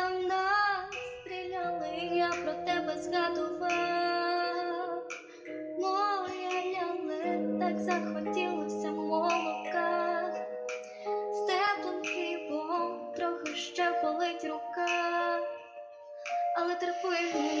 там нас стріляли, я про тебе згадував, моя яле, так захотілося молока, з теплим хлібом трохи ще болить рука, але терпимо.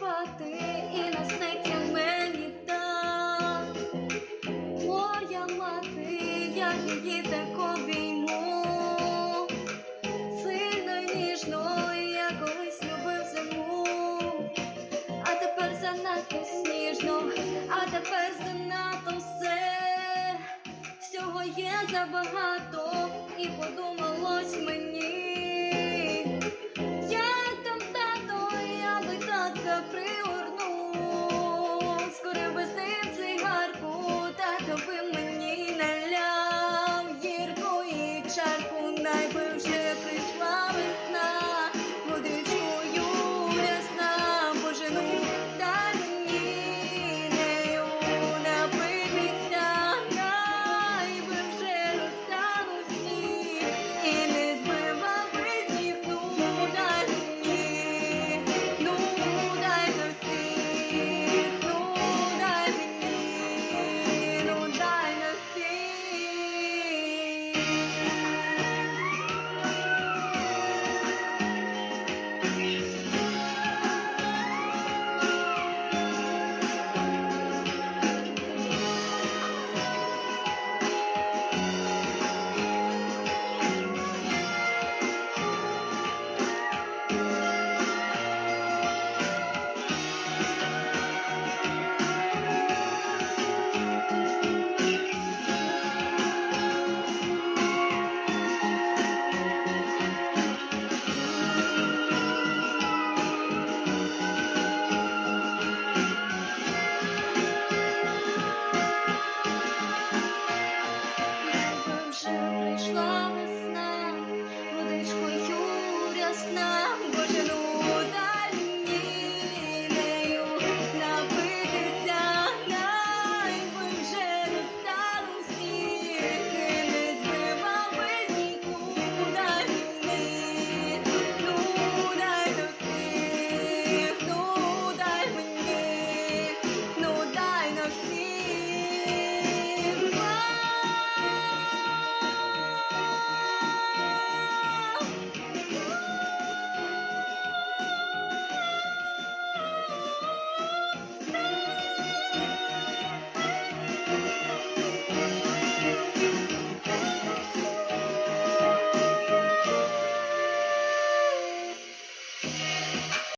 Спати і насниться мені так. Моя мати, я її так обійму, сильно й ніжно, я колись любив зиму, а тепер занадто сніжно, а тепер занадто все. Всього є забагато, і подумалось мені,